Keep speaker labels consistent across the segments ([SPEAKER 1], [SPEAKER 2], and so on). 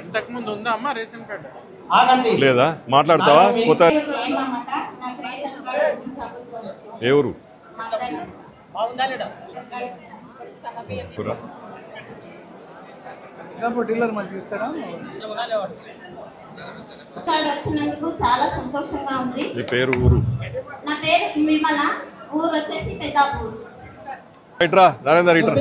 [SPEAKER 1] ఇంతకుముందు ఉందా అమ్మా రేషన్ కార్డు
[SPEAKER 2] లేదా మాట్లాడతావా?
[SPEAKER 3] వచ్చింది
[SPEAKER 2] ఎవరు.
[SPEAKER 1] డీలర్ మంచిగా ఇస్తారా?
[SPEAKER 3] కార్డు వచ్చినందుకు చాలా సంతోషంగా ఉంది.
[SPEAKER 2] నీ పేరు ఊరు?
[SPEAKER 3] నా పేరు విమల ఊరు వచ్చేసి పెద్దాపూర్
[SPEAKER 2] ఇట్రా నరేందర్ ఇట్రా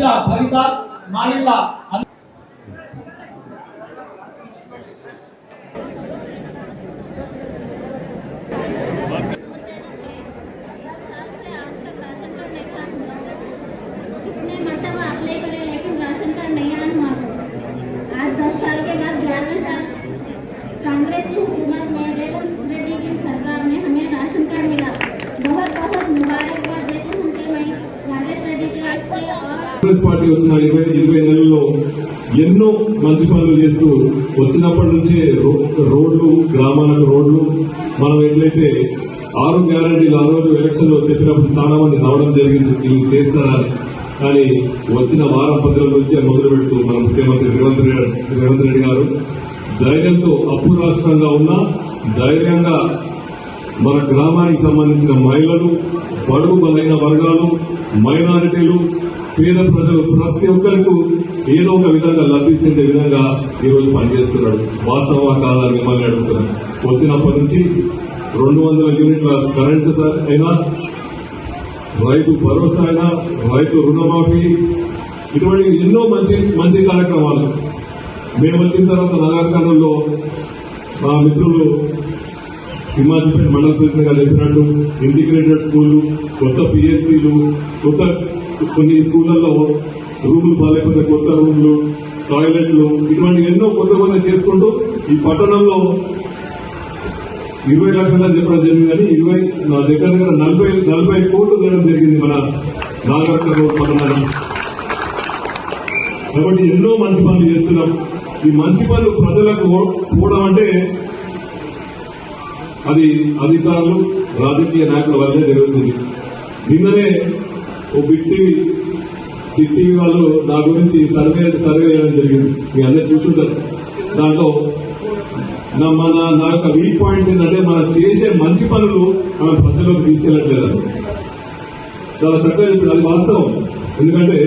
[SPEAKER 4] కాంగ్రెస్ పార్టీ వచ్చిన ఇరవై ఇరవై నెలల్లో ఎన్నో మంచి పనులు చేస్తూ వచ్చినప్పటి నుంచే రోడ్లు గ్రామాలకు రోడ్లు మనం ఎట్లయితే ఆరు గ్యారంటీలు ఆ రోజు ఎలక్షన్లో చెప్పినప్పుడు చాలా మంది రావడం జరిగింది వీళ్ళు చేస్తారని కానీ వచ్చిన వారం పది రోజుల నుంచే మొదలు పెడుతూ మన ముఖ్యమంత్రి రేవంత్ రెడ్డి రేవంత్ రెడ్డి గారు ధైర్యంతో అప్పు రాష్ట్రంగా ఉన్న ధైర్యంగా మన గ్రామానికి సంబంధించిన మహిళలు బడుగు బలైన వర్గాలు మైనారిటీలు పేద ప్రజలు ప్రతి ఒక్కరికి ఏదో ఒక విధంగా లబ్ధి చెందే విధంగా ఈరోజు పనిచేస్తున్నాడు. వాస్తవ కాలాన్ని మిమ్మల్ని అడుగుతున్నాను వచ్చినప్పటి నుంచి రెండు వందల యూనిట్ల కరెంటు సార్ అయినా రైతు భరోసా అయినా రైతు రుణమాఫీ ఇటువంటి ఎన్నో మంచి మంచి కార్యక్రమాలు. మేము వచ్చిన తర్వాత నగరకర్ణంలో మా మిత్రులు హిమాచల్ మండల ప్రెసిడెంట్ గారు చెప్పినట్టు ఇంటిగ్రేటెడ్ స్కూళ్ళు కొత్త పిహెచ్సిలు కొత్త కొన్ని స్కూళ్ళలో రూములు బాగాలేకపోతే కొత్త రూములు టాయిలెట్లు ఇటువంటి ఎన్నో కొత్త కొత్త చేసుకుంటూ ఈ పట్టణంలో ఇరవై లక్షలని చెప్పడం జరిగింది కానీ ఇరవై నా దగ్గర దగ్గర నలభై నలభై కోట్లు వేయడం జరిగింది మన నాగరత్న రోడ్ పట్టణానికి. కాబట్టి ఎన్నో మంచి పనులు చేస్తున్నాం. ఈ మంచి పనులు ప్రజలకు పోవడం అంటే అది అధికారులు రాజకీయ నాయకుల వల్లే జరుగుతుంది. నిన్ననే ఓ బిగ్ టీవీ బిగ్ టీవీ వాళ్ళు నా గురించి సర్వే సర్వే చేయడం జరిగింది. మీ అందరు చూసుంటారు. దాంట్లో నా మన నా యొక్క వీక్ పాయింట్స్ ఏంటంటే మనం చేసే మంచి పనులు మనం ప్రజల్లోకి తీసుకెళ్ళట్లేదని చాలా చక్కగా చెప్పాడు అది వాస్తవం. ఎందుకంటే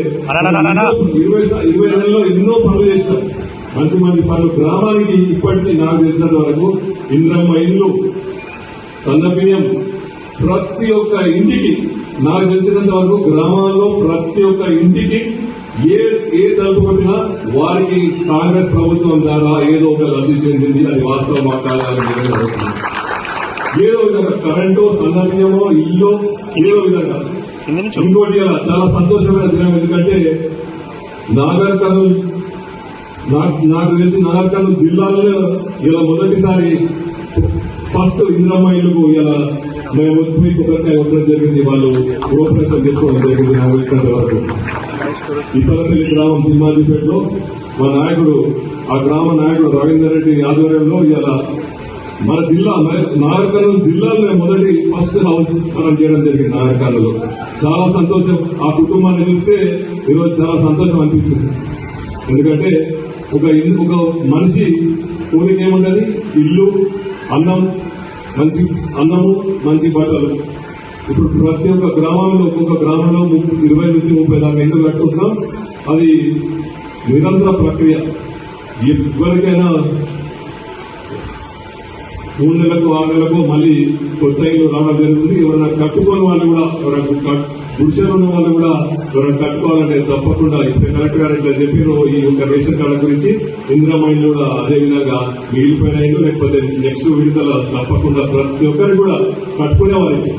[SPEAKER 4] ఇరవై ఇరవై నెలల్లో ఎన్నో పనులు చేశాం మంచి మంచి పనులు గ్రామానికి ఇప్పటికీ నాకు తెలిసినంత వరకు ఇంద్రమ్మ ఇల్లు సన్నబియ్యం ప్రతి ఒక్క ఇంటికి నాకు తెలిసినంత వరకు గ్రామాల్లో ప్రతి ఒక్క ఇంటికి ఏ ఏ తలుపు కొట్టినా వారికి కాంగ్రెస్ ప్రభుత్వం ద్వారా ఏదో ఒక లబ్ధి చెందింది. అది వాస్తవం ఏదో విధంగా కరెంటు సన్నబియ్యమో ఇల్లు ఏదో విధంగా. ఇంకోటి చాలా సంతోషమైన దినం. ఎందుకంటే నాగర్ కర్నూలు నాకు నాకు తెలిసి నాగర్ జిల్లాలో ఇలా మొదటిసారి ఫస్ట్ ఇంద్రమ్మ ఇల్లుకు ఇలా మేము వచ్చి కొబ్బరికాయ ఉండడం జరిగింది. వాళ్ళు గృహప్రవేశం చేసుకోవడం జరిగింది నాకు వచ్చినంత వరకు. ఇతరపల్లి గ్రామం తిమ్మాజీపేటలో మా నాయకుడు ఆ గ్రామ నాయకుడు రవీందర్ రెడ్డి ఆధ్వర్యంలో ఇలా మన జిల్లా నాగరికర్నూలు జిల్లాలో మొదటి ఫస్ట్ హౌస్ మనం చేయడం జరిగింది నాగరికర్నూలు. చాలా సంతోషం. ఆ కుటుంబాన్ని చూస్తే ఈరోజు చాలా సంతోషం అనిపించింది. ఎందుకంటే ఒక ఇల్లు ఒక మనిషి కూలికి ఏముంటుంది? ఇల్లు అన్నం మంచి అన్నము మంచి బట్టలు. ఇప్పుడు ప్రతి ఒక్క గ్రామంలో ఒక్కొక్క గ్రామంలో ఇరవై నుంచి ముప్పై దాకా ఇల్లు కట్టుకుంటున్నాం అది నిరంతర ప్రక్రియ. ఎవరికైనా మూడు నెలలకు ఆరు నెలలకు మళ్ళీ కొత్త ఇల్లు రావడం జరుగుతుంది. ఎవరైనా కట్టుకోని వాళ్ళు కూడా ఎవరైనా కట్- ఉన్న వాళ్ళు కూడా ఎవరైనా కట్టుకోవాలంటే తప్పకుండా ఇప్పుడు కలెక్టర్ గారు ఇట్లా చెప్పారు ఈ యొక్క రేషన్ కార్డు గురించి. ఇందిరమ్మ కూడా అదేవిధంగా విధంగా లేకపోతే నెక్స్ట్ విడుదల తప్పకుండా ప్రతి ఒక్కరు కూడా కట్టుకునే వారికి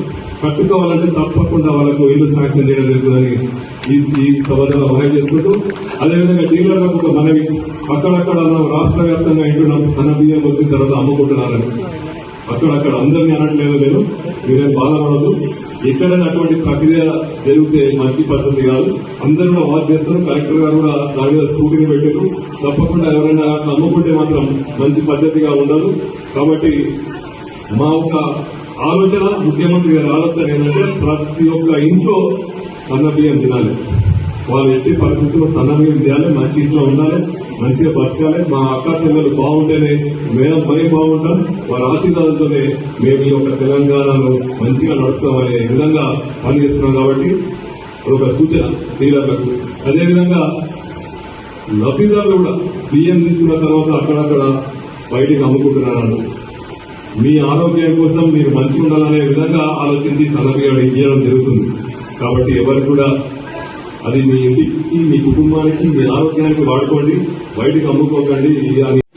[SPEAKER 4] కట్టుకోవాలంటే తప్పకుండా వాళ్ళకు ఇల్లు శాంక్షన్ చేయడం జరుగుతుందని ఈ ఈ సభలో మనవి చేసుకుంటూ అదేవిధంగా డీలర్లకు ఒక మనవి అక్కడక్కడ రాష్ట్ర వ్యాప్తంగా ఇంటున్నాం సన్న బియ్యం వచ్చిన తర్వాత అమ్ముకుంటున్నారని. అక్కడక్కడ అందరినీ అనట్లేదు నేను. మీరేం బాధపడదు ఎక్కడైనా అటువంటి ప్రక్రియ జరిగితే మంచి పద్ధతి కాదు. అందరూ కూడా వాచ్ చేస్తారు. కలెక్టర్ గారు కూడా దాని మీద స్కూటీని పెట్టారు తప్పకుండా ఎవరైనా నమ్ముకుంటే మాత్రం మంచి పద్ధతిగా ఉండదు. కాబట్టి మా ఒక ఆలోచన ముఖ్యమంత్రి గారి ఆలోచన ఏంటంటే ప్రతి ఒక్క ఇంట్లో సన్న బియ్యం తినాలి. వాళ్ళు ఎట్టి పరిస్థితుల్లో సన్న బియ్యం తినాలి మంచి ఇంట్లో ఉండాలి. మంచిగా బతకాలి. మా అక్క చెల్లెలు బాగుంటేనే మేము మరీ బాగుంటాం వారి ఆశీర్వాదంతోనే మేము ఈ యొక్క తెలంగాణలో మంచిగా నడుపుతామనే విధంగా పనిచేస్తున్నాం కాబట్టి ఒక సూచన డీలర్లకు అదేవిధంగా లబ్ధిదారులు కూడా బియ్యం తీసుకున్న తర్వాత అక్కడక్కడ బయటికి అమ్ముకుంటున్నారు మీ ఆరోగ్యం కోసం మీరు మంచి ఉండాలనే విధంగా ఆలోచించి తలబియ్యం ఇవ్వడం జరుగుతుంది. కాబట్టి ఎవరు కూడా అది మీ ఇంటికి మీ కుటుంబానికి మీ ఆరోగ్యానికి వాడుకోండి బయటకు అమ్ముకోకండి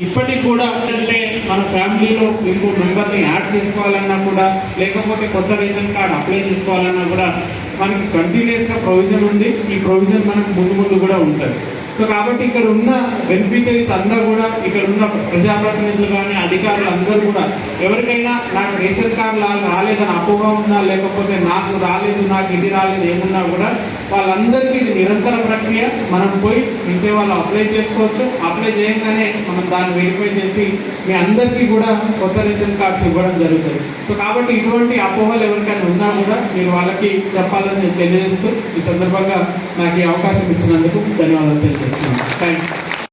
[SPEAKER 1] ఇప్పటికి కూడా అంటే మన ఫ్యామిలీలో ఇంకో మెంబర్ని యాడ్ చేసుకోవాలన్నా కూడా లేకపోతే కొత్త రేషన్ కార్డ్ అప్లై చేసుకోవాలన్నా కూడా మనకి కంటిన్యూస్గా ప్రొవిజన్ ఉంది. ఈ ప్రొవిజన్ మనకు ముందు ముందు కూడా ఉంటుంది. సో కాబట్టి ఇక్కడ ఉన్న బెనిఫిషరీస్ అందరూ కూడా ఇక్కడ ఉన్న ప్రజాప్రతినిధులు కానీ అధికారులు అందరూ కూడా ఎవరికైనా నాకు రేషన్ కార్డు లా రాలేదని అపోహ ఉన్నా లేకపోతే నాకు రాలేదు నాకు ఇది రాలేదు ఏమున్నా కూడా వాళ్ళందరికీ ఇది నిరంతర ప్రక్రియ. మనం పోయి మీ వాళ్ళు అప్లై చేసుకోవచ్చు. అప్లై చేయగానే మనం దాన్ని వెరిఫై చేసి మీ అందరికీ కూడా కొత్త రేషన్ కార్డ్స్ ఇవ్వడం జరుగుతుంది. సో కాబట్టి ఇటువంటి అపోహలు ఎవరికైనా ఉన్నా కూడా మీరు వాళ్ళకి చెప్పాలని నేను తెలియజేస్తూ ఈ సందర్భంగా నాకు ఈ అవకాశం ఇచ్చినందుకు ధన్యవాదాలు Thank you.